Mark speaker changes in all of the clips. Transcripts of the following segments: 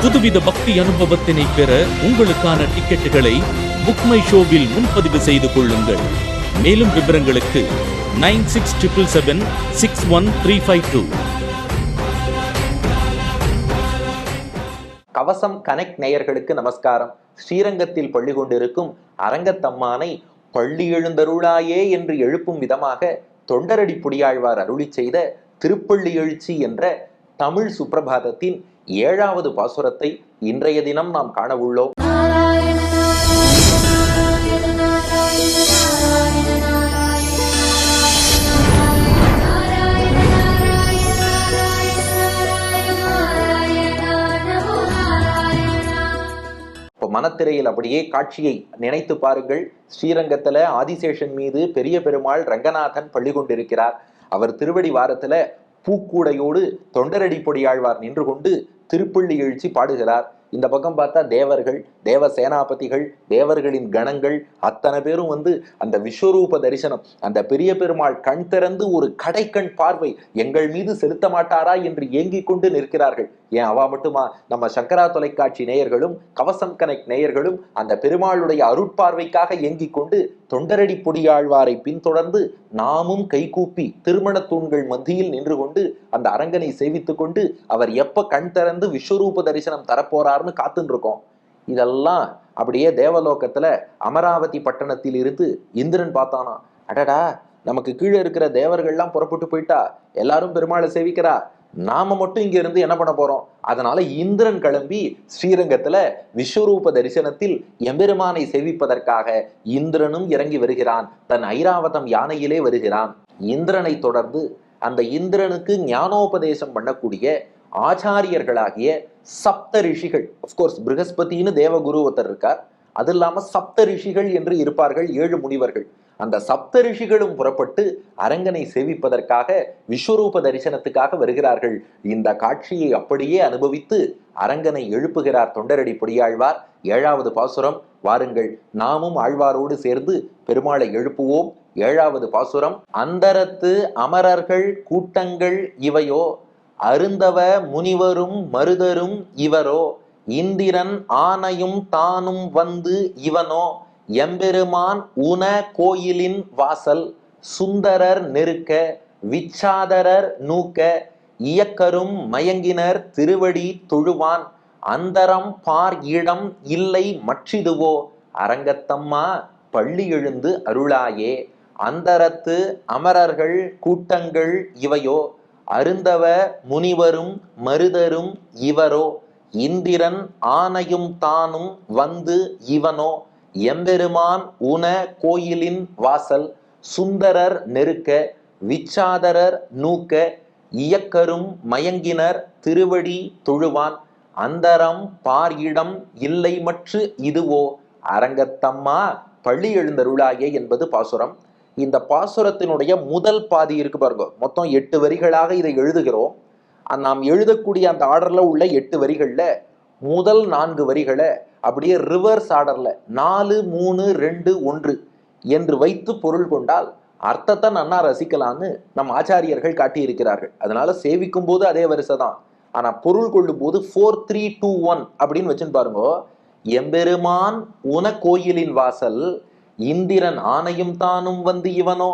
Speaker 1: புதுவித பக்தி அனுபவத்தினை பெற உங்களுக்கான டிக்கெட்டுகளை புக்மை ஷோவில் முன்பதிவு செய்து கொள்ளுங்கள். மேலும் விவரங்களுக்கு nine six triple seven six one three five two.
Speaker 2: Kavasam connect நேயர்களுக்கு நமஸ்காரம். ஸ்ரீரங்கத்தில் பள்ளி கொண்டிருக்கும் அரங்கத்தம்மானை பள்ளி எழுந்தருளாயே என்று எழுப்பும் விதமாக தொண்டரடி புடியாழ்வார் அருளி செய்த திருப்பள்ளி எழுச்சி என்ற தமிழ் சுப்பிரபாதத்தின் ஏழாவது பாசுரத்தை இன்றைய தினம் நாம் காண உள்ளோம் மனத்திரையில் அப்படியே காட்சியை நினைத்து பாருங்கள். ஸ்ரீரங்கத்துல ஆதிசேஷன் மீது பெரிய பெருமாள் ரங்கநாதன் பள்ளி கொண்டிருக்கிறார். அவர் திருவடி வாரத்துல பூக்கூடையோடு தொண்டரடி பொடியாழ்வார் நின்று கொண்டு திருப்பள்ளி எழுச்சி பாடுகிறார். இந்த பக்கம் பார்த்தா தேவர்கள் தேவ சேனாபதிகள் தேவர்களின் கணங்கள் அத்தனை பேரும் வந்து அந்த விஸ்வரூப தரிசனம் அந்த பெரிய பெருமாள் கண் திறந்து ஒரு கடைக்கண் பார்வை எங்கள் மீது செலுத்த மாட்டாரா என்று ஏங்கிக் கொண்டு நிற்கிறார்கள். ஏன்? அவா மட்டுமா? நம்ம சங்கரா தொலைக்காட்சி நேயர்களும் கவசம் கனெக்ட் நேயர்களும் அந்த பெருமாளுடைய அருட்பார்வைக்காக இயங்கிக் கொண்டு தொண்டரடி பொடியாழ்வாரை பின்தொடர்ந்து நாமும் கைகூப்பி திருமண தூண்கள் மத்தியில் நின்று கொண்டு அந்த அரங்கனை சேவித்து கொண்டு அவர் எப்ப கண் திறந்து விஸ்வரூப தரிசனம் தரப்போறாருன்னு காத்துன்னு இருக்கோம் இதெல்லாம் அப்படியே தேவலோகத்துல அமராவதி பட்டணத்தில் இருந்து இந்திரன் பார்த்தானா. அடடா நமக்கு கீழே இருக்கிற தேவர்கள்லாம் புறப்பட்டு போயிட்டா. எல்லாரும் பெருமாளை சேவிக்கிறா. நாம மட்டும் இங்க இருந்து என்ன பண்ண போறோம்? அதனால இந்திரன் கிளம்பி ஸ்ரீரங்கத்துல விஸ்வரூப தரிசனத்தில் எம்பெருமானை சேவிப்பதற்காக இந்திரனும் இறங்கி வருகிறான். தன் ஐராவதம் யானையிலே வருகிறான். இந்திரனை தொடர்ந்து அந்த இந்திரனுக்கு ஞானோபதேசம் பண்ணக்கூடிய ஆச்சாரியர்களாகிய சப்த ரிஷிகள் அப்கோர்ஸ் பிருகஸ்பதினு தேவகுரு ஒருத்தர் இருக்கார். அது இல்லாம சப்த ரிஷிகள் என்று இருப்பார்கள் ஏழு முனிவர்கள். அந்த சப்த ரிஷிகளும் புறப்பட்டு அரங்கனை சேவிப்பதற்காக விஸ்வரூப தரிசனத்துக்காக வருகிறார்கள். இந்த காட்சியை அப்படியே அனுபவித்து அரங்கனை எழுப்புகிறார் தொண்டரடி பொடியாழ்வார். ஏழாவது பாசுரம் வாருங்கள் நாமும் ஆழ்வாரோடு சேர்ந்து பெருமாளை எழுப்புவோம். ஏழாவது பாசுரம் அந்தரத்து அமரர்கள் கூட்டங்கள் இவையோ அருந்தவ முனிவரும் மருதரும் இவரோ இந்திரன் ஆனையும் தானும் வந்து இவனோ எம்பெருமான் உன கோயிலின் வாசல் சுந்தரர் நெருக்க விச்சாதரர் நூக்க இயக்கரும் மயங்கினர் திருவடி தொழுவான். அந்தரம் பார் இடம் இல்லை மற்றிதுவோ? அரங்கத்தம்மா பள்ளி எழுந்து அருளாயே. அந்தரத்து அமரர்கள் கூட்டங்கள் இவையோ? அருந்தவ முனிவரும் மருதரும் இவரோ? இந்திரன் ஆனையும் தானும் வந்து இவனோ? எம்பெருமான் உன கோயிலின் வாசல் சுந்தரர் நெருக்க விச்சாதரர் நூக்க இயக்கரும் மயங்கினர் திருவடி தொழுவான். அந்தரம் பார் இடம் இல்லை மற்று இதுவோ? அரங்கத்தம்மா பள்ளி எழுந்தருளாயே என்பது பாசுரம். இந்த பாசுரத்தினுடைய முதல் பாதி இருக்கு பாருங்க. மொத்தம் எட்டு வரிகளாக இதை எழுதுகிறோம். நாம் எழுதக்கூடிய அந்த ஆர்டர்ல உள்ள எட்டு வரிகள்ல முதல் நான்கு வரிகளை அப்படியே ரிவர்ஸ் ஆர்டர்ல நாலு மூணு ரெண்டு ஒன்று என்று வைத்து பொருள் கொண்டால் அர்த்தத்தை நன்னா ரசிக்கலாம்னு நம் ஆச்சாரியர்கள் காட்டியிருக்கிறார்கள். அதனால சேவிக்கும் போது அதே வரிசை தான். ஆனா பொருள் கொள்ளும் போது ஃபோர் த்ரீ டூ ஒன் அப்படின்னு வச்சுன்னு பாருங்க. எம்பெருமான் உன கோயிலின் வாசல் இந்திரன் ஆணையும் தானும் வந்து இவனோ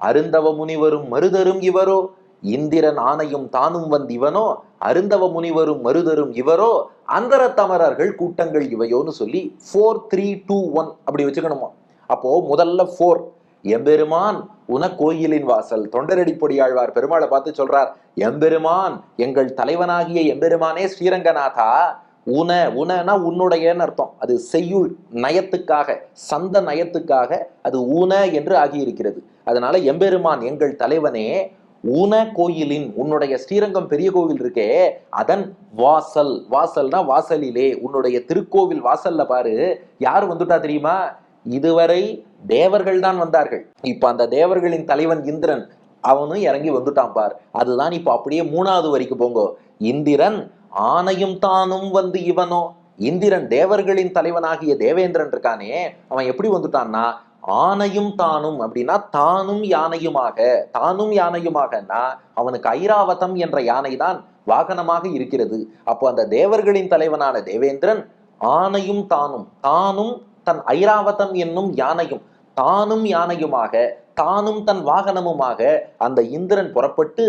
Speaker 2: அருந்தவ முனிவரும் மருதரும் இவரோ இந்திரன் ஆணையும் தானும் வந்து இவனோ? அருந்தவ முனிவரும் மருதரும் இவரோ? அந்தர தமரர்கள் கூட்டங்கள் இவையோன்னு சொல்லி ஃபோர் த்ரீ டூ ஒன் அப்படி வச்சுக்கணுமா? அப்போ முதல்ல ஃபோர் எம்பெருமான் உன கோயிலின் வாசல். தொண்டரடி பொடியாழ்வார் பெருமாளை பார்த்து சொல்றார் எம்பெருமான் எங்கள் தலைவனாகிய எம்பெருமானே ஸ்ரீரங்கநாதா. உன உனனா உன்னுடையன்னு அர்த்தம். அது செய்யுள் நயத்துக்காக சந்த நயத்துக்காக அது உன என்று ஆகியிருக்கிறது. அதனால எம்பெருமான் எங்கள் தலைவனே உன கோயிலின் உன்னுடைய ஸ்ரீரங்கம் பெரிய கோவில் இருக்கே அதன் வாசல் வாசல்னா வாசலிலே உன்னுடைய திருக்கோவில் வாசல்ல பாரு யார் வந்துட்டா தெரியுமா? இதுவரை தேவர்கள் தான் வந்தார்கள். இப்ப அந்த தேவர்களின் தலைவன் இந்திரன் அவனும் இறங்கி வந்துட்டான் பார். அதுதான் இப்ப அப்படியே மூணாவது வரைக்கும் போங்க. இந்திரன் ஆணையும் தானும் வந்து இவனோ. இந்திரன் தேவர்களின் தலைவனாகிய தேவேந்திரன் இருக்கானே அவன் எப்படி வந்துட்டான்னா ஆணையும் தானும் அப்படின்னா தானும் யானையுமாக. தானும் யானையுமாகனா அவனுக்கு ஐராவதம் என்ற யானை தான் வாகனமாக இருக்கிறது. அப்போ அந்த தேவர்களின் தலைவனான தேவேந்திரன் ஆணையும் தானும் தானும் தன் ஐராவதம் என்னும் யானையும் தானும் யானையுமாக தானும் தன் வாகனமுமாக அந்த இந்திரன் புறப்பட்டு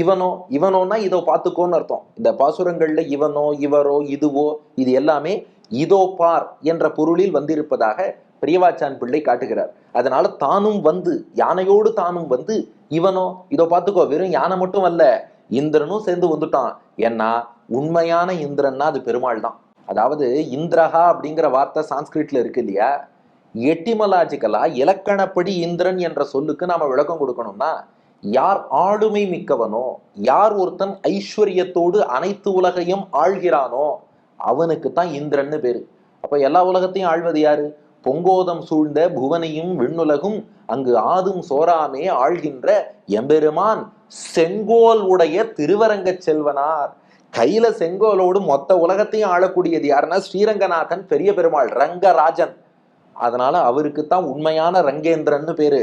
Speaker 2: இவனோ இவனோனா இதோ பார்த்துக்கோன்னு அர்த்தம். இந்த பாசுரங்கள்ல இவனோ இவரோ இதுவோ இது எல்லாமே இதோ பார் என்ற பொருளில் வந்திருப்பதாக பிரியவாச்சான் பிள்ளை காட்டுகிறார். அதனால தானும் வந்து யானையோடு தானும் வந்து இவனோ இதோ பார்த்துக்கோ வெறும் யானை மட்டும் அல்ல இந்திரனும் சேர்ந்து வந்துட்டான். ஏன்னா உண்மையான இந்திரன்னா அது பெருமாள் தான் அதாவது இந்திரஹா அப்படிங்கிற வார்த்தை சான்ஸ்கிரிட்ல இருக்கு இல்லையா? எட்டிமலாஜிக்கலா இலக்கணப்படி இந்திரன் என்ற சொல்லுக்கு நாம விளக்கம் கொடுக்கணும்னா யார் ஆளுமை மிக்கவனோ யார் ஒருத்தன் ஐஸ்வர்யத்தோடு அனைத்து உலகையும் ஆள்கிறானோ அவனுக்கு தான் இந்திரன்னு பேரு. அப்ப எல்லா உலகத்தையும் ஆள்வது யாரு? பொங்கோதம் சூழ்ந்த புவனையும் விண்ணுலகும் அங்கு ஆதும் சோராமே ஆள்கின்ற எம்பெருமான் செங்கோல் உடைய திருவரங்க செல்வனார். கையில செங்கோலோடு மொத்த உலகத்தையும் ஆளக்கூடியது யாருன்னா ஸ்ரீரங்கநாதன் பெரிய பெருமாள் ரங்கராஜன். அதனால அவருக்கு தான் உண்மையான ரங்கேந்திரன்னு பேரு.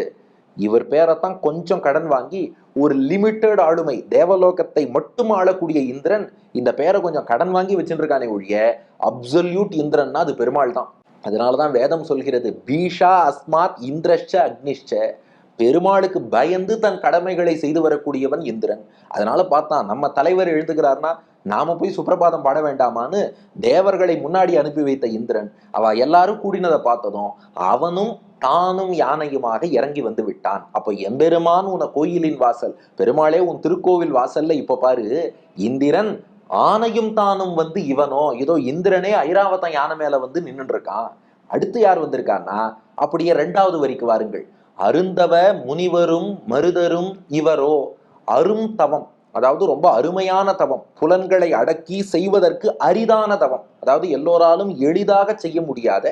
Speaker 2: இவர் பேரைத்தான் கொஞ்சம் கடன் வாங்கி ஒரு லிமிட்டெட் ஆளுமை தேவலோகத்தை மட்டும் ஆளக்கூடிய இந்திரன் இந்த பேரை கொஞ்சம் கடன் வாங்கி வச்சுருக்கானே ஒழிய அப்சல்யூட் இந்திரன்னா அது பெருமாள் தான் அதனால தான் வேதம் சொல்கிறது பீஷா அஸ்மாத் இந்திரஷ்ட அக்னிஷ்ட. பெருமாளுக்கு பயந்து தன் கடமைகளை செய்து வரக்கூடியவன் இந்திரன். அதனால பார்த்தான் நம்ம தலைவர் எழுதுகிறார்னா நாம போய் சுப்பிரபாதம் பாட வேண்டாமான்னு தேவர்களை முன்னாடி அனுப்பி வைத்த இந்திரன். அவ எல்லாரும் கூடினதை பார்த்ததும் அவனும் தானும் யானையுமாக இறங்கி வந்து விட்டான். அப்போ எம்பெருமான் உன கோயிலின் வாசல் பெருமாளே உன் திருக்கோவில் வாசல்ல இப்ப பாரு இந்திரன் ஆனையும் தானும் வந்து இவனோ ஏதோ இந்திரனே ஐராவதம் யானை மேல வந்து நின்றுட்டு இருக்கான் அடுத்து யார் வந்திருக்கான்னா அப்படியே ரெண்டாவது வரிக்கு வாருங்கள். அருந்தவ முனிவரும் மருதரும் இவரோ அரும் தவம் அதாவது ரொம்ப அருமையான தவம் புலன்களை அடக்கி செய்வதற்கு அரிதான தவம் அதாவது எல்லோராலும் எளிதாக செய்ய முடியாத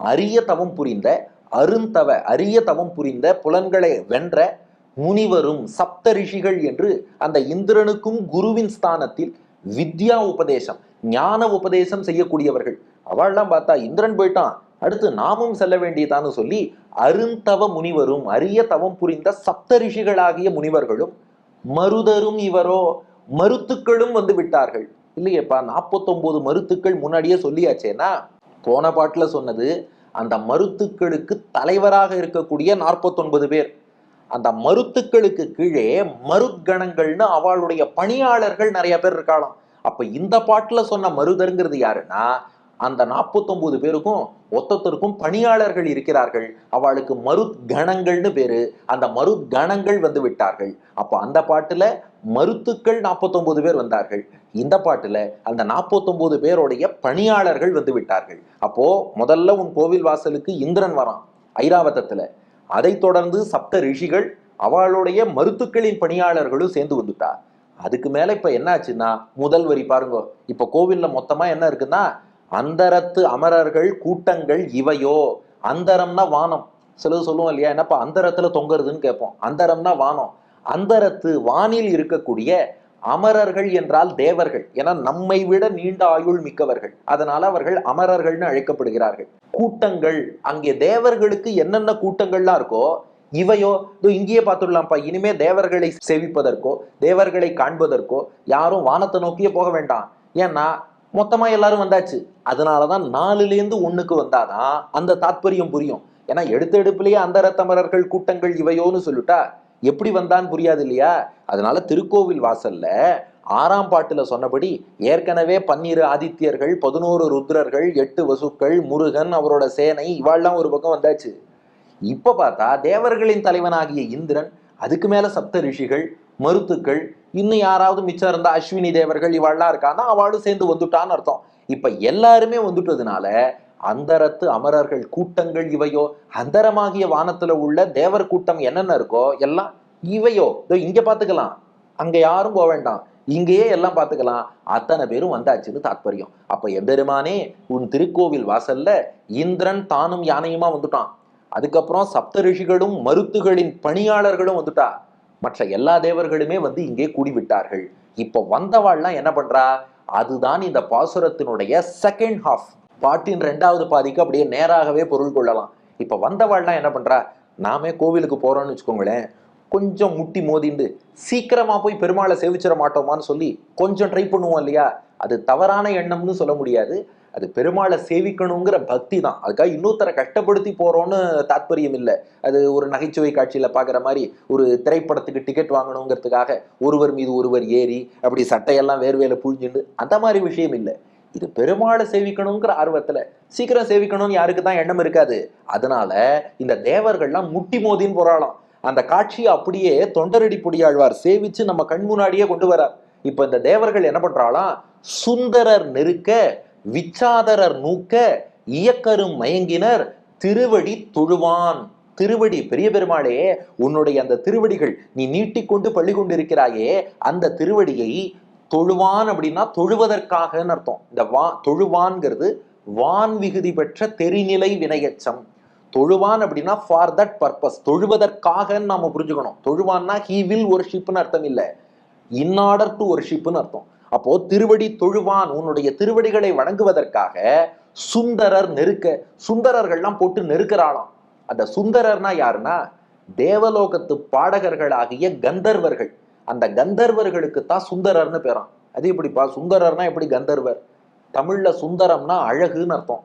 Speaker 2: அரிய தவம் புரிந்த அருந்தவ அரிய தவம் புரிந்த புலன்களை வென்ற முனிவரும் சப்த ரிஷிகள் என்று அந்த இந்திரனுக்கும் குருவின் ஸ்தானத்தில் வித்யா உபதேசம் ஞான உபதேசம் செய்யக்கூடியவர்கள். அவள்லாம் பார்த்தா இந்திரன் போயிட்டான் அடுத்து நாமும் செல்ல வேண்டியதான்னு சொல்லி அருந்தவ முனிவரும் அரிய தவம் புரிந்த சப்த ரிஷிகளாகிய முனிவர்களும் மருதரும் இவரோ மருத்துக்களும் வந்து விட்டார்கள். இல்லையேப்பா நாற்பத்தொன்பது மருத்துக்கள் முன்னாடியே சொல்லியாச்சேனா போன பாட்டில் சொன்னது அந்த மருத்துக்களுக்கு தலைவராக இருக்கக்கூடிய நாற்பத்தொன்பது பேர். அந்த மருத்துக்களுக்கு கீழே மருத்கணங்கள்னு அவளுடைய பணியாளர்கள் நிறைய பேர் இருக்காளாம். அப்ப இந்த பாட்டுல சொன்ன மருதருங்கிறது யாருன்னா அந்த நாற்பத்தொன்பது பேருக்கும் ஒத்தொத்தருக்கும் பணியாளர்கள் இருக்கிறார்கள். அவளுக்கு மருத்கணங்கள்னு பேரு. அந்த மருத்கணங்கள் வந்து விட்டார்கள். அப்ப அந்த பாட்டுல மருத்துக்கள் நாற்பத்தொன்பது பேர் வந்தார்கள். இந்த பாட்டுல அந்த நாற்பத்தொன்பது பேருடைய பணியாளர்கள் வந்து விட்டார்கள். அப்போ முதல்ல உன் கோவில் வாசலுக்கு இந்திரன் வரான் ஐராவதத்துல. அதைத் தொடர்ந்து சப்த ரிஷிகள் அவளுடைய மருத்துக்களின் பணியாளர்களும் சேர்ந்து வந்துட்டா. அதுக்கு மேல இப்ப என்னாச்சுன்னா முதல் வரி பாருங்க. இப்ப கோவில்ல மொத்தமா என்ன இருக்குன்னா அந்தரத்து அமரர்கள் கூட்டங்கள் இவையோ. அந்தரம்னா வானம். சிலது சொல்லுவோம் இல்லையா? என்னப்பா அந்தரத்துல தொங்குறதுன்னு கேட்போம். அந்தரம்னா வானம். அந்தரத்து வானில் இருக்கக்கூடிய அமரர்கள் என்றால் தேவர்கள். என நம்மை விட நீண்ட ஆயுள் மிக்கவர்கள். அதனால அவர்கள் அமரர்கள்னு அழைக்கப்படுகிறார்கள். கூட்டங்கள் அங்கே தேவர்களுக்கு என்னென்ன கூட்டங்கள்லாம் இருக்கோ இவையோ இதோ இங்கேயே பார்த்துடலாம்ப்பா. இனிமே தேவர்களை சேவிப்பதற்கோ தேவர்களை காண்பதற்கோ யாரும் வானத்தை நோக்கியே போக வேண்டாம். ஏன்னா மொத்தமா எல்லாரும் வந்தாச்சு. அதனாலதான் நாலுலேருந்து ஒண்ணுக்கு வந்தாதான் அந்த தாத்பரியம் புரியும். ஏன்னா எடுத்த எடுப்புலயே அந்த ரத்தமரர்கள் கூட்டங்கள் இவையோன்னு சொல்லிட்டா எப்படி வந்தான்னு புரியாது இல்லையா அதனால திருக்கோவில் வாசல்ல ஆறாம் பாட்டுல சொன்னபடி ஏற்கனவே பன்னிரு ஆதித்யர்கள் பதினோரு ருத்ரர்கள் எட்டு வசுக்கள் முருகன் அவரோட சேனை இவாள்லாம் ஒரு பக்கம் வந்தாச்சு. இப்ப பார்த்தா தேவர்களின் தலைவனாகிய இந்திரன் அதுக்கு மேல சப்த ரிஷிகள் மருத்துக்கள் இன்னும் யாராவது மிச்சம் இருந்தா அஸ்வினி தேவர்கள் இவாள்லாம் இருக்கான்னா அவளும் சேர்ந்து வந்துட்டான்னு அர்த்தம். இப்ப எல்லாருமே வந்துட்டதுனால அந்தரத்து அமரர்கள் கூட்டங்கள் இவையோ அந்தரமாகிய வானத்துல உள்ள தேவர் கூட்டம் என்னென்ன இருக்கோ எல்லாம் இவையோ. இதோ இங்க பாத்துக்கலாம் அங்க யாரும் போக வேண்டாம். இங்கேயே எல்லாம் பார்த்துக்கலாம். அத்தனை பேரும் வந்தாச்சுன்னு தாத்பரியம். அப்ப எம்பெருமானே உன் திருக்கோவில் வாசல்ல இந்திரன் தானும் யானையுமா வந்துட்டான். அதுக்கப்புறம் சப்த ரிஷிகளும் மருத்துகளின் பணியாளர்களும் வந்துட்டா. மற்ற எல்லா தேவர்களுமே வந்து இங்கே கூடிவிட்டார்கள். இப்போ வந்தவாள்லாம் என்ன பண்றா? அதுதான் இந்த பாசுரத்தினுடைய செகண்ட் ஹாஃப் பாட்டின் ரெண்டாவது பாதிக்கு அப்படியே நேராகவே பொருள் கொள்ளலாம். இப்போ வந்தவாள்லாம் என்ன பண்ணுறா நாமே கோவிலுக்கு போகிறோம்னு வச்சுக்கோங்களேன். கொஞ்சம் முட்டி மோதிண்டு சீக்கிரமாக போய் பெருமாளை சேவிச்சிட மாட்டோமான்னு சொல்லி கொஞ்சம் ட்ரை பண்ணுவோம் இல்லையா? அது தவறான எண்ணம்னு சொல்ல முடியாது. அது பெருமாளை சேவிக்கணுங்கிற பக்தி தான். அதுக்காக இன்னொருத்தரை கஷ்டப்படுத்தி போகிறோன்னு தாற்பயம் இல்லை. அது ஒரு நகைச்சுவை காட்சியில் பார்க்குற மாதிரி ஒரு திரைப்படத்துக்கு டிக்கெட் வாங்கணுங்கிறதுக்காக ஒருவர் மீது ஒருவர் ஏறி அப்படி சட்டையெல்லாம் வேர்வேல புழிஞ்சுண்டு அந்த மாதிரி விஷயம் இல்லை. இது பெருமாளை சேவிக்கணுங்கிற ஆர்வத்துல சீக்கிரம் சேவிக்கணும்னு யாருக்கு தான் எண்ணம் இருக்காது. அதனால இந்த தேவர்கள்லாம் முட்டி மோதின்னு போறாளாம். அந்த காட்சியை அப்படியே தொண்டரடி பொடியாழ்வார் சேவிச்சு நம்ம கண் முன்னாடியே கொண்டு வரார். இப்ப இந்த தேவர்கள் என்ன பண்றாளாம்? சுந்தரர் நெருக்க விச்சாதரர் நூக்க இயக்கரும் மயங்கினர் திருவடி தொழுவான். திருவடி பெரிய பெருமாளே உன்னுடைய அந்த திருவடிகள் நீ நீட்டிக்கொண்டு பள்ளி கொண்டிருக்கிறாயே அந்த திருவடியை தொழுவான் அப்படின்னா தொழுவதற்காகன்னு அர்த்தம். இந்த வா தொழுவான்ங்கிறது வான் விகுதி பெற்ற தெரிநிலை வினையச்சம். தொழுவான் அப்படின்னா ஃபார் தட் பர்பஸ் தொழுவதற்காகன்னு நாம புரிஞ்சுக்கணும். தொழுவான்னா ஹீ வில் ஒரு ஷிப்னு அர்த்தம் இல்லை. இன் ஆர்டர் டு ஒர்ஷிப்னு அர்த்தம். அப்போ திருவடி தொழுவான் உன்னுடைய திருவடிகளை வணங்குவதற்காக சுந்தரர் நெருக்க சுந்தரர்கள்லாம் போட்டு நெருக்கிறாளாம். அந்த சுந்தரர்னா யாருன்னா தேவலோகத்து பாடகர்களாகிய கந்தர்வர்கள். அந்த கந்தர்வர்களுக்கு தான் சுந்தரர்னு பேரும். அது எப்படிப்பா? சுந்தரர்னா எப்படி கந்தர்வர்? தமிழ்ல சுந்தரம்னா அழகுன்னு அர்த்தம்.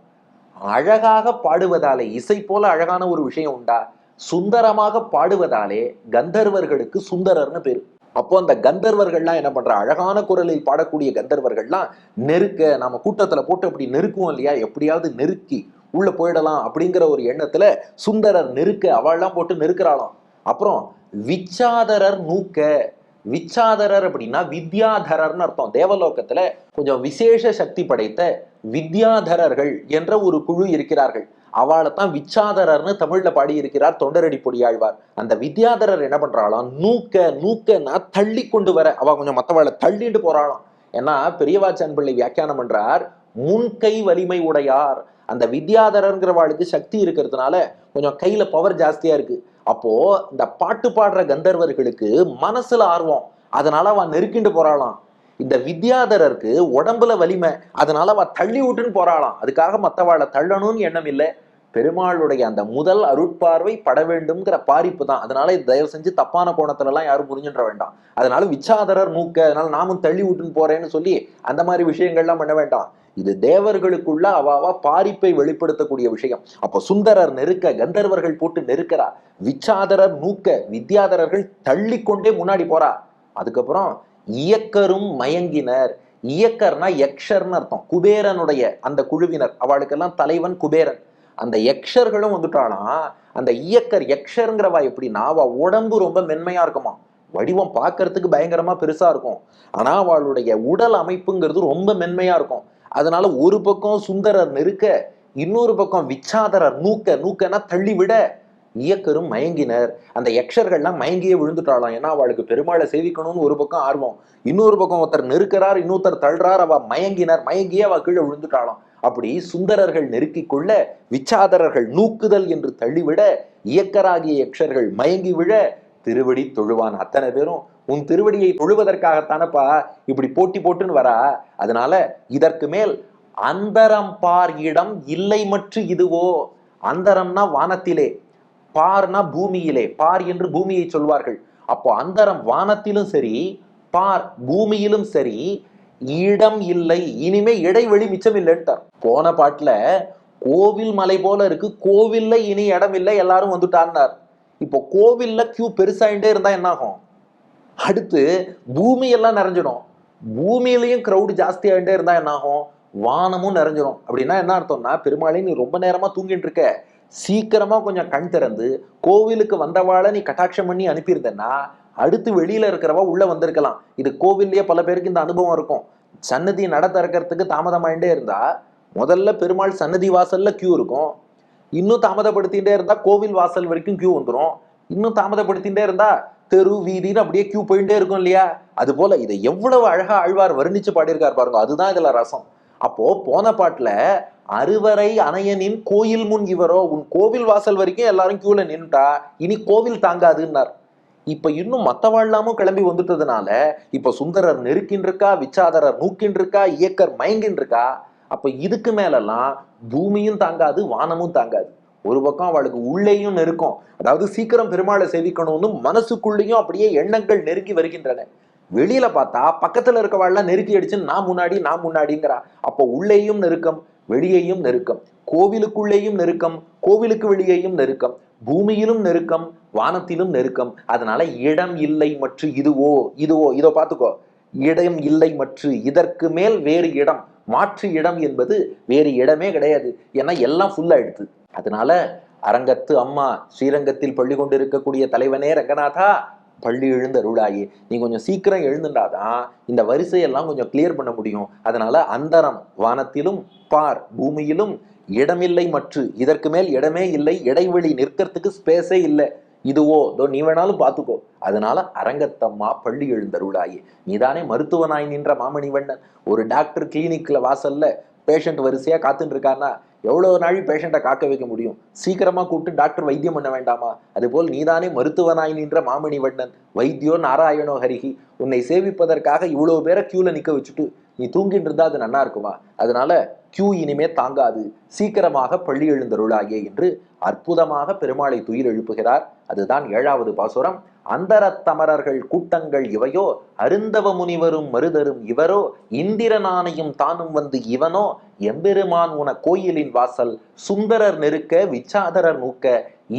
Speaker 2: அழகாக பாடுவதாலே இசை போல அழகான ஒரு விஷயம் உண்டா? சுந்தரமாக பாடுவதாலே கந்தர்வர்களுக்கு சுந்தரர்னு பேரு. அப்போ அந்த கந்தர்வர்கள்லாம் என்ன பண்ற? அழகான குரலில் பாடக்கூடிய கந்தர்வர்கள்லாம் நெருக்க நம்ம கூட்டத்துல போட்டு அப்படி நெருக்குவோம் இல்லையா? எப்படியாவது நெருக்கி உள்ள போயிடலாம் அப்படிங்கிற ஒரு எண்ணத்துல சுந்தரர் நெருக்க அவள்லாம் போட்டு நெருக்கிறாளாம். அப்புறம் விச்சாதரர் நூக்க விச்சாதரர் அப்படின்னா வித்யாதரர்னு அர்த்தம். தேவலோகத்துல கொஞ்சம் விசேஷ சக்தி படைத்த வித்யாதரர்கள் என்ற ஒரு குழு இருக்கிறார்கள். அவளை தான் விச்சாதரர்னு தமிழ்ல பாடி இருக்கிறார் தொண்டரடி பொடியாழ்வார். அந்த வித்யாதரர் என்ன பண்றாளாம்? நூக்க நூக்கன்னா தள்ளி கொண்டு வர அவ கொஞ்சம் மற்றவளை தள்ளிட்டு போறாளாம். ஏன்னா பெரியவாச்சான் பிள்ளை வியாக்கியானம் பண்றார் முன்கை வலிமை உடையார். அந்த வித்யாதரங்கிறவாளுக்கு சக்தி இருக்கிறதுனால கொஞ்சம் கையில பவர் ஜாஸ்தியா இருக்கு. அப்போ இந்த பாட்டு பாடுற கந்தர்வர்களுக்கு மனசுல ஆர்வம். அதனால அவன் நெருக்கிண்டு போறாளாம் இந்த வித்யாதரருக்கு உடம்புல வலிமை. அதனால அவ தள்ளி விட்டுன்னு போறாளாம் அதுக்காக மத்தவாளை தள்ளணும்னு எண்ணம் இல்லை. பெருமாளுடைய அந்த முதல் அருட்பார்வை பட வேண்டும்ங்கிற பாரிப்பு தான். அதனால இது தயவு செஞ்சு தப்பான கோணத்துல எல்லாம் யாரும் புரிஞ்சுன்ற வேண்டாம். அதனால விச்சாதரர் மூக்க அதனால நாமும் தள்ளி விட்டுன்னு போறேன்னு சொல்லி அந்த மாதிரி விஷயங்கள்லாம் பண்ண வேண்டாம். இது தேவர்களுக்குள்ள அவாவா பாரிப்பை வெளிப்படுத்தக்கூடிய விஷயம். அப்போ சுந்தரர் நெருக்க கந்தர்வர்கள் போட்டு நெருக்கிறா. விச்சாதரர் நூக்க வித்யாதரர்கள் தள்ளிக்கொண்டே முன்னாடி போறா. அதுக்கப்புறம் இயக்கரும் மயங்கினர். இயக்கர்னா யக்ஷர்னு அர்த்தம். குபேரனுடைய அந்த குழுவினர். அவளுக்கெல்லாம் தலைவன் குபேரன். அந்த யக்ஷர்களும் வந்துட்டாலாம் அந்த இயக்கர் யக்ஷருங்கிறவா எப்படின்னா அவ உடம்பு ரொம்ப மென்மையா இருக்குமா? வடிவம் பார்க்கறதுக்கு பயங்கரமா பெருசா இருக்கும். ஆனா அவளுடைய உடல் அமைப்புங்கிறது ரொம்ப மென்மையா இருக்கும். அதனால ஒரு பக்கம் சுந்தரர் நெருக்க இன்னொரு பக்கம் விச்சாதரர் நூக்க நூக்கன்னா தள்ளிவிட இயக்கரும் மயங்கினர். அந்த யக்ஷர்கள்லாம் மயங்கியே விழுந்துட்டாளாம். ஏன்னா அவளுக்கு பெருமாளை சேவிக்கணும்னு ஒரு பக்கம் ஆர்வம். இன்னொரு பக்கம் ஒருத்தர் நெருக்கிறார் இன்னொருத்தர் தள்ளுறார் அவ மயங்கினர் மயங்கியே அவ கீழே விழுந்துட்டாளாம். அப்படி சுந்தரர்கள் நெருக்கிக் கொள்ள விச்சாதரர்கள் நூக்குதல் என்று தள்ளிவிட இயக்கராகிய யக்ஷர்கள் மயங்கி விழ திருவடி தொழுவான் அத்தனை பேரும். உன் திருவடியை தொழுவதற்காகத்தானப்பா இப்படி போட்டி போட்டுன்னு வரா? அதனால இதற்கு மேல் அந்தரம் பார் இடம் இல்லை மற்ற இதுவோ? அந்தரம்னா வானத்திலே பார்னா பூமியிலே. பார் என்று பூமியை சொல்வார்கள். அப்போ அந்தரம் வானத்திலும் சரி பார் பூமியிலும் சரி இடம் இல்லை. இனிமே இடைவெளி மிச்சம் இல்லைன்ட்டார். போன பாட்டுல கோவில் மலை போல இருக்கு கோவில்ல இனி இடம் இல்லை எல்லாரும் வந்துட்டான்னார். இப்போ கோவில்ல கியூ பெருசாயிட்டே இருந்தா என்ன ஆகும் அடுத்து பூமியெல்லாம் நிறைஞ்சிடும். பூமியிலையும் க்ரௌடு ஜாஸ்தி ஆகிட்டே இருந்தா என்ன ஆகும் வானமும் நிறைஞ்சிடும் அப்படின்னா என்ன அர்த்தம்னா பெருமாளே நீ ரொம்ப நேரமா தூங்கிட்டு இருக்க. சீக்கிரமா கொஞ்சம் கண் திறந்து கோவிலுக்கு வந்தவாளை நீ கட்டாட்சம் பண்ணி அனுப்பியிருந்தேன்னா அடுத்து வெளியில இருக்கிறவா உள்ள வந்திருக்கலாம். இது கோவில்லயே பல பேருக்கு இந்த அனுபவம் இருக்கும். சன்னதி நட திறக்கிறதுக்கு தாமதமாயிட்டே இருந்தா முதல்ல பெருமாள் சன்னதி வாசல்ல கியூ இருக்கும். இன்னும் தாமதப்படுத்திகிட்டே இருந்தா கோவில் வாசல் வரைக்கும் கியூ வந்துடும் இன்னும் தாமதப்படுத்திகிட்டே இருந்தா தெரு வீதின்னு அப்படியே கியூ போயிட்டே இருக்கும் இல்லையா? அது போல இதை எவ்வளவு அழகா ஆழ்வார் வர்ணிச்சு பாடியிருக்கார் பாருங்க. அதுதான் இதுல ரசம். அப்போ போன பாட்டுல அறுவரை அணையனின் கோயில் முன் இவரோ உன் கோவில் வாசல் வரைக்கும் எல்லாரும் கியூல நின்றுட்டா இனி கோவில் தாங்காதுன்னார். இப்ப இன்னும் மத்தவாழ்லாமும் கிளம்பி வந்துட்டதுனால இப்ப சுந்தரர் நெருக்கின்றிருக்கா விச்சாதரர் நூக்கின்றிருக்கா இயக்கர் மயங்கின்றிருக்கா அப்ப இதுக்கு மேலெல்லாம் பூமியும் தாங்காது வானமும் தாங்காது. ஒரு பக்கம் அவளுக்கு உள்ளேயும் நெருக்கம். அதாவது சீக்கிரம் பெருமாளை சேவிக்கணும்னு மனசுக்குள்ளேயும் அப்படியே எண்ணங்கள் நெருங்கி வருகின்றன. வெளியில பார்த்தா பக்கத்துல இருக்கவாள்லாம் நெருக்கி அடிச்சு நான் முன்னாடி நான் முன்னாடிங்கிறா. அப்போ உள்ளேயும் நெருக்கம் வெளியேயும் நெருக்கம். கோவிலுக்குள்ளேயும் நெருக்கம் கோவிலுக்கு வெளியேயும் நெருக்கம். பூமியிலும் நெருக்கம் வானத்திலும் நெருக்கம். அதனால இடம் இல்லை மற்றும் இதுவோ இதுவோ இதோ பார்த்துக்கோ. இடம் இல்லை மற்ற இதற்கு மேல் வேறு இடம். மாற்று இடம் என்பது வேறு இடமே கிடையாது. ஏன்னா எல்லாம் ஃபுல்லாயிடுது அதனால அரங்கத்து அம்மா ஸ்ரீரங்கத்தில் பள்ளி கொண்டிருக்கக்கூடிய தலைவனே ரங்கநாதா பள்ளி எழுந்தருளாயே. நீ கொஞ்சம் சீக்கிரம் எழுந்துட்டாதான் இந்த வரிசையெல்லாம் கொஞ்சம் கிளியர் பண்ண முடியும். அதனால அந்தரம் வானத்திலும் பார் பூமியிலும் இடமில்லை மற்று இதற்கு மேல் இடமே இல்லை இடைவெளி நிற்கிறதுக்கு ஸ்பேஸே இல்லை. இதுவோ? இதோ நீ வேணாலும் பார்த்துக்கோ. அதனால அரங்கத்தம்மா பள்ளி எழுந்தருளாயி. நீதானே மருத்துவனாய் நின்ற மாமணிவண்ணன் ஒரு டாக்டர் கிளினிக்ல வாசல்ல பேஷண்ட் வரிசையா காத்துட்டு இருக்கான்னா எவ்வளவு நாள் பேஷண்ட்டை காக்க வைக்க முடியும்? சீக்கிரமா கூப்பிட்டு டாக்டர் வைத்தியம் பண்ண வேண்டாமா? அதுபோல் நீதானே மருத்துவனாய் நின்ற மாமணிவண்ணன் வைத்தியோ நாராயணோ ஹரிஹி உன்னை சேவிப்பதற்காக இவ்வளவு பேரை கியூல நிக்க வச்சுட்டு நீ தூங்கிட்டு இருந்தா அது நல்லா இருக்குமா? அதனால கியூ இனிமே தாங்காது. சீக்கிரமாக பள்ளி எழுந்தருளாயே என்று அற்புதமாக பெருமாளை துயில் எழுப்புகிறார். அதுதான் ஏழாவது பாசுரம். அந்தரத்தமரர்கள் கூட்டங்கள் இவையோ அருந்தவ முனிவரும் மருதரும் இவரோ இந்திரனானையும் தானும் வந்து இவனோ எம்பெருமான் உன கோயிலின் வாசல் சுந்தரர் நெருக்க விச்சாதரர் நூக்க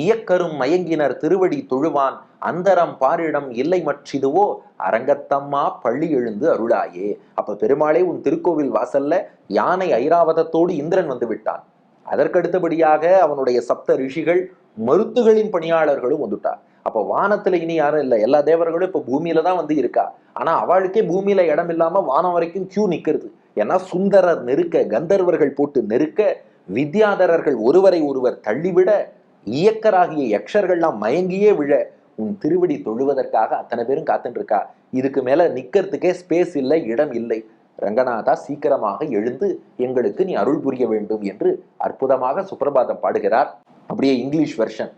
Speaker 2: இயக்கரும் மயங்கினர் திருவடி தொழுவான் அந்தரம் பாரிடம் இல்லை மற்றிதுவோ அரங்கத்தம்மா பள்ளி எழுந்து அருளாயே. அப்ப பெருமாளே உன் திருக்கோவில் வாசல்ல யானை ஐராவதத்தோடு இந்திரன் வந்து விட்டான். அதற்கடுத்தபடியாக அவனுடைய சப்த ரிஷிகள் மருத்துகளின் பணியாளர்களும் வந்துட்டார். அப்போ வானத்துல இனி யாரும் இல்லை. எல்லா தேவர்களும் இப்போ பூமியில தான் வந்து இருக்கா. ஆனா அவளுக்கே பூமியில இடம் இல்லாம வானம் வரைக்கும் கியூ நிக்கிறது. ஏன்னா சுந்தரர் நெருக்க கந்தர்வர்கள் போட்டு நெருக்க வித்யாதரர்கள் ஒருவரை ஒருவர் தள்ளிவிட இயக்கராகிய யக்ஷர்கள்லாம் மயங்கியே விழ உன் திருவடி தொழுவதற்காக அத்தனை பேரும் காத்துட்டு இருக்கா. இதுக்கு மேல நிக்கிறதுக்கே ஸ்பேஸ் இல்லை இடம் இல்லை. ரங்கநாதா சீக்கிரமாக எழுந்து எங்களுக்கு நீ அருள் புரிய வேண்டும் என்று அற்புதமாக சுப்பிரபாதம் பாடுகிறார் அப்படியே English version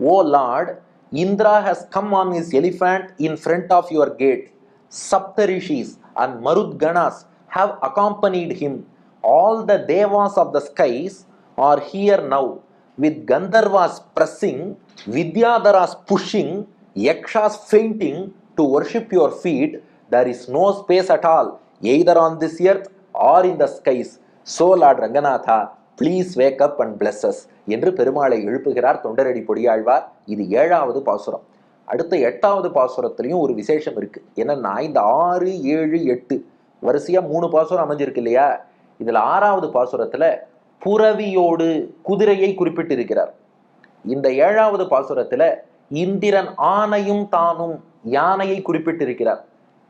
Speaker 2: O lord Indra has come on his elephant in front of your gate Saptarishis and Marut ganas have accompanied him all the devas of the skies are here now with Gandharvas pressing Vidyadharas pushing Yakshas fainting to worship your feet there is no space at all either on this earth or in the skies so lord Ranganatha please wake up and bless us என்று பெருமாளை எழுப்புகிறார் தொண்டரடி பொடியாழ்வார். இது ஏழாவது பாசுரம். அடுத்த எட்டாவது பாசுரத்துலையும் ஒரு விசேஷம் இருக்கு. என்னன்னா இந்த ஆறு ஏழு எட்டு வரிசையா மூணு பாசுரம் அமைஞ்சிருக்கு இல்லையா? இதுல ஆறாவது பாசுரத்துல புறவியோடு குதிரையை குறிப்பிட்டிருக்கிறார். இந்த ஏழாவது பாசுரத்துல இந்திரன் ஆணையும் தானும் யானையை குறிப்பிட்டிருக்கிறார்.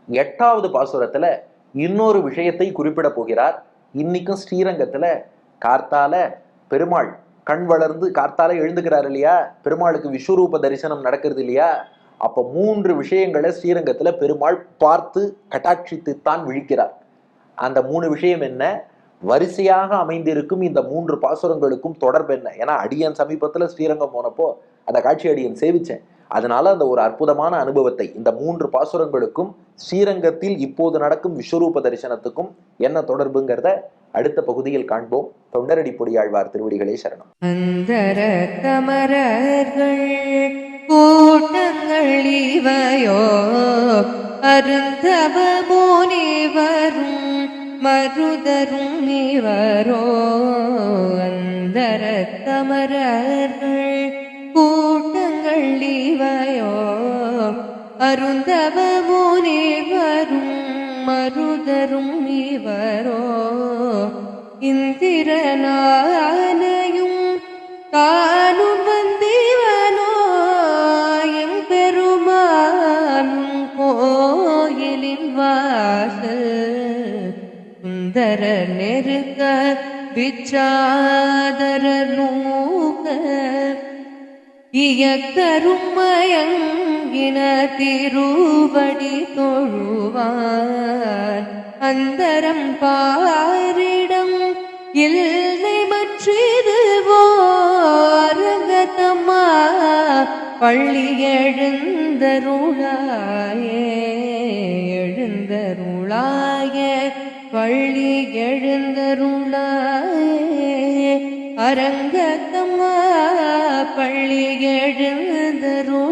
Speaker 2: எட்டாவது பாசுரத்துல இன்னொரு விஷயத்தை குறிப்பிட போகிறார். இன்னைக்கும் ஸ்ரீரங்கத்துல கார்த்தால பெருமாள் கண் வளர்ந்து கார்த்தால எழுந்துக்கிறார் இல்லையா? பெருமாளுக்கு விஸ்வரூப தரிசனம் நடக்கிறது இல்லையா? அப்ப மூன்று விஷயங்களை ஸ்ரீரங்கத்துல பெருமாள் பார்த்து கட்டாட்சித்து தான் விழிக்கிறார். அந்த மூணு விஷயம் என்ன? வரிசையாக அமைந்திருக்கும் இந்த மூன்று பாசுரங்களுக்கும் தொடர்பு என்ன? ஏன்னா அடியன் சமீபத்துல ஸ்ரீரங்கம் போனப்போ அந்த காட்சி அடியன் சேவிச்சேன். அதனால அந்த ஒரு அற்புதமான அனுபவத்தை இந்த மூன்று பாசுரங்களுக்கும் ஸ்ரீரங்கத்தில் இப்போது நடக்கும் விஸ்வரூப தரிசனத்துக்கும் என்ன தொடர்புங்கிறத அடுத்த பகுதியில் காண்போம். தொண்டரடி பொடியாழ்வார் திருவடிகளே சரணம்.
Speaker 3: அந்தர கமரர்கள் கூட்டங்கள் இவையோ அருந்தவ முனிவரும் மருதரும் இவரோ அந்தர கமரர்கள் கூட்டங்கள் இவையோ. அருந்தவ வரும் மருதரும் இவரோ. இந்திரனானையும் தானும் வந்திவனோ. எம் பெருமானும் கோயிலின் வாசல். சுந்தர நெருக்க விச்சாதர இயக்கருமயங்கின திருவடி தொழுவான் அந்தரம் பாரிடம் இல்லை மற்றிதுவோரங்கத்தம்மா பள்ளி எழுந்தருளாயே எழுந்தருளாய. பள்ளி எழுந்தருளாயே. அரங்க பள்ளி எழுந்தருளாயே